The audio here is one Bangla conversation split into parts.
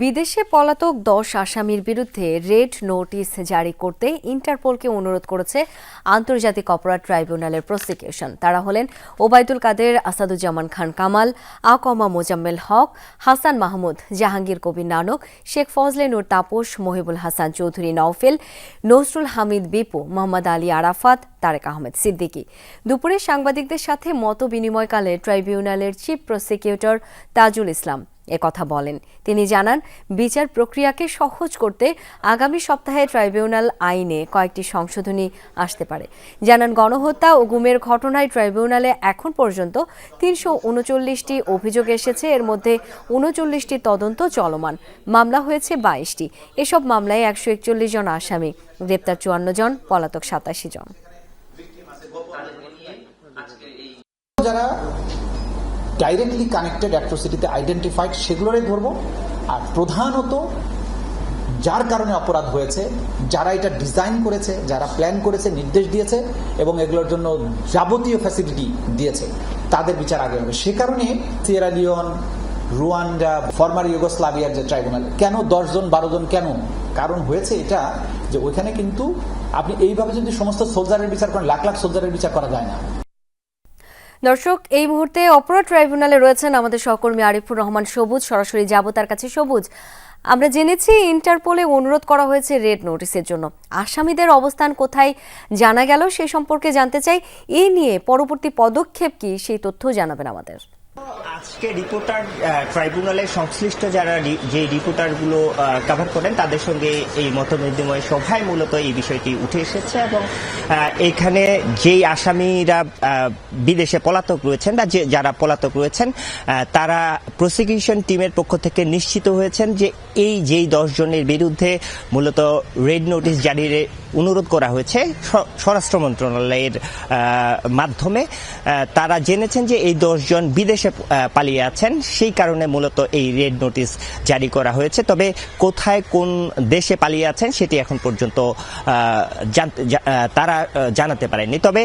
বিদেশে পলাতক দশ আসামির বিরুদ্ধে রেড নোটিশ জারি করতে ইন্টারপোলকে অনুরোধ করেছে আন্তর্জাতিক অপরাধ ট্রাইব্যুনালের প্রসিকিউশন। তারা হলেন ওবায়দুল কাদের, আসাদুজ্জামান খান কামাল, আকমা মোজাম্মেল হক, হাসান মাহমুদ, জাহাঙ্গীর কবির নানক, শেখ ফজলে নূর তাপস, মহিবুল হাসান চৌধুরী নওফেল, নসরুল হামিদ বিপু, মোহাম্মদ আলী আরাফাত, তারেক আহমেদ সিদ্দিকী। দুপুরে সাংবাদিকদের সাথে মত বিনিময়কালে ট্রাইব্যুনালের চিফ প্রসিকিউটর তাজুল ইসলাম। কথা বলেন। তিনি জানান বিচার প্রক্রিয়াকে সহজ করতে আগামী সপ্তাহে ট্রাইব্যুনাল আইনে কয়েকটি সংশোধনী আসতে পারে। জানান গণহত্যা ও গুমের ঘটনায় ট্রাইব্যুনালে এখন পর্যন্ত তিনশো উনচল্লিশটি অভিযোগ এসেছে। এর মধ্যে উনচল্লিশটি তদন্ত চলমান। মামলা হয়েছে বাইশটি। এসব মামলায় একশো একচল্লিশ জন আসামি। গ্রেপ্তার চুয়ান্ন জন পলাতক সাতাশি জন। যারা ডাইরেক্টলি কানেক্টেড অ্যাট্রোসিটিতে আইডেন্টিফাইড সেগুলোরই ধরবো। আর প্রধানত, যার কারণে অপরাধ হয়েছে, যারা এটা ডিজাইন করেছে, যারা প্ল্যান করেছে, নির্দেশ দিয়েছে, এবং এগুলোর জন্য যাবতীয় ফ্যাসিলিটি দিয়েছে, তাদের বিচার আগে হবে। সে কারণে সিয়েরা লিওন রুয়ান্ডা ফর্মার ইউগোস্লাভিয়ার যে ট্রাইব্যুনাল কেন দশজন বারো জন কেন? কারণ হয়েছে এটা যে ওইখানে কিন্তু আপনি এইভাবে যদি সমস্ত সোলজারের বিচার করেন, লাখ লাখ সোলজারের বিচার করা যায় না। দর্শক, এই মুহূর্তে অপরাধ ট্রাইব্যুনালে রয়েছেন আমাদের সহকর্মী আরিফুর রহমান সবুজ, সরাসরি যাব তার কাছে। সবুজ, আমরা জেনেছি ইন্টারপোলে অনুরোধ করা হয়েছে রেড নোটিসের জন্য। আসামিদের অবস্থান কোথায় জানা গেল, সে সম্পর্কে জানতে চাই। এ নিয়ে পরবর্তী পদক্ষেপ কি, সেই তথ্য জানাবেন আমাদের। আজকে রিপোর্টার ট্রাইব্যুনালের সংশ্লিষ্ট যারা যে রিপোর্টারগুলো কভার করেন, তাদের সঙ্গে এই মত বিনিময় সভায় মূলত এই বিষয়টি উঠে এসেছে এবং এখানে যেই আসামিরা বিদেশে পলাতক রয়েছেন বা যে, যারা পলাতক রয়েছেন তারা প্রসিকিউশন টিমের পক্ষ থেকে নিশ্চিত হয়েছেন যে এই যেই দশ জনের বিরুদ্ধে মূলত রেড নোটিশ জারির অনুরোধ করা হয়েছে স্বরাষ্ট্র মন্ত্রণালয়ের মাধ্যমে। তারা জেনেছেন যে এই দশজন বিদেশে পালিয়ে আছেন। সেই কারণে মূলত এই রেড নোটিশ জারি করা হয়েছে। তবে কোথায় কোন দেশে পালিয়ে আছেন সেটি এখন পর্যন্ত তারা জানাতে পারেনি তবে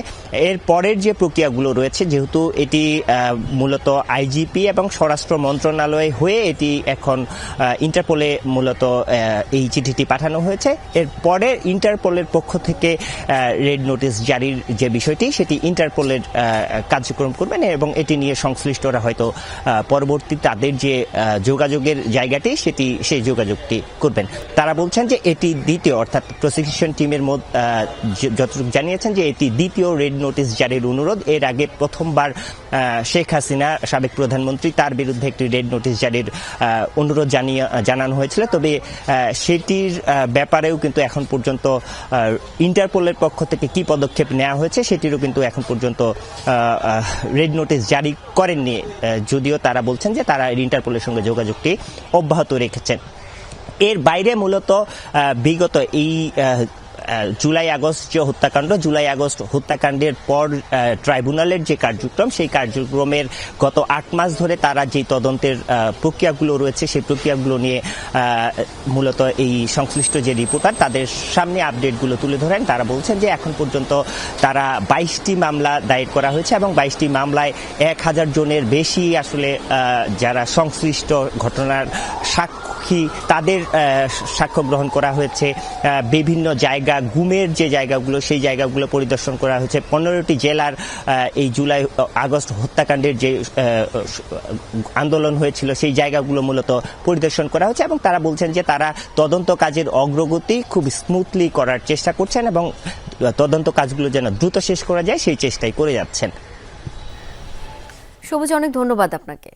এর পরের যে প্রক্রিয়াগুলো রয়েছে, যেহেতু এটি মূলত আইজিপি এবং স্বরাষ্ট্র মন্ত্রণালয় হয়ে এটি এখন ইন্টারপোলে মূলত এই চিঠিটি পাঠানো হয়েছে। এর পরে ইন্টারপোলের পক্ষ থেকে রেড নোটিশ জারির যে বিষয়টি, সেটি ইন্টারপোলের কার্যক্রম করবেন এবং এটি নিয়ে সংশ্লিষ্টরা হয়তো পরবর্তী তাদের যে যোগাযোগের জায়গাটি, সেটি সেই যোগাযোগটি করবেন। তারা বলছেন যে এটি দ্বিতীয়, অর্থাৎ প্রসিকিউশন টিমের মধ্যে যতটুকু জানিয়েছেন যে এটি দ্বিতীয় রেড নোটিশ জারির অনুরোধ। এর আগে প্রথমবার শেখ হাসিনা, সাবেক প্রধানমন্ত্রী, তার বিরুদ্ধে একটি রেড নোটিস জারির অনুরোধ জানিয়ে জানানো হয়েছিল। তবে সেটির ব্যাপারেও কিন্তু এখন পর্যন্ত ইন্টারপোলের পক্ষ থেকে কি পদক্ষেপ নেওয়া হয়েছে সেটিরও কিন্তু এখন পর্যন্ত রেড নোটিশ জারি করেননি। যদিও তারা বলছেন যে তারা ইন্টারপোলের সঙ্গে যোগাযোগটি অব্যাহত রেখেছেন। এর বাইরে মূলত বিগত এই জুলাই আগস্ট যে হত্যাকাণ্ড, জুলাই আগস্ট হত্যাকাণ্ডের পর ট্রাইব্যুনালের যে কার্যক্রম, সেই কার্যক্রমের গত আট মাস ধরে তারা যে তদন্তের প্রক্রিয়াগুলো রয়েছে, সেই প্রক্রিয়াগুলো নিয়ে মূলত এই সংশ্লিষ্ট যে রিপোর্টার, তাদের সামনে আপডেটগুলো তুলে ধরেন। তারা বলছেন যে এখন পর্যন্ত তারা বাইশটি মামলা দায়ের করা হয়েছে এবং বাইশটি মামলায় এক হাজার জনের বেশি আসলে যারা সংশ্লিষ্ট ঘটনার সাক্ষী তাদের সাক্ষ্য গ্রহণ করা হয়েছে। বিভিন্ন জায়গা, গুমের যে জায়গাগুলো, সেই জায়গাগুলো পরিদর্শন করা হয়েছে। পনেরোটি জেলার এই জুলাই আগস্ট হত্যাকাণ্ডের যে আন্দোলন হয়েছিল, সেই জায়গাগুলো মূলত পরিদর্শন করা হয়েছে এবং তারা বলছেন যে তারা তদন্ত কাজের অগ্রগতি খুব স্মুথলি করার চেষ্টা করছেন এবং তদন্ত কাজগুলো যেন দ্রুত শেষ করা যায়, সেই চেষ্টাই করে যাচ্ছেন। সবুজ, অনেক ধন্যবাদ আপনাকে।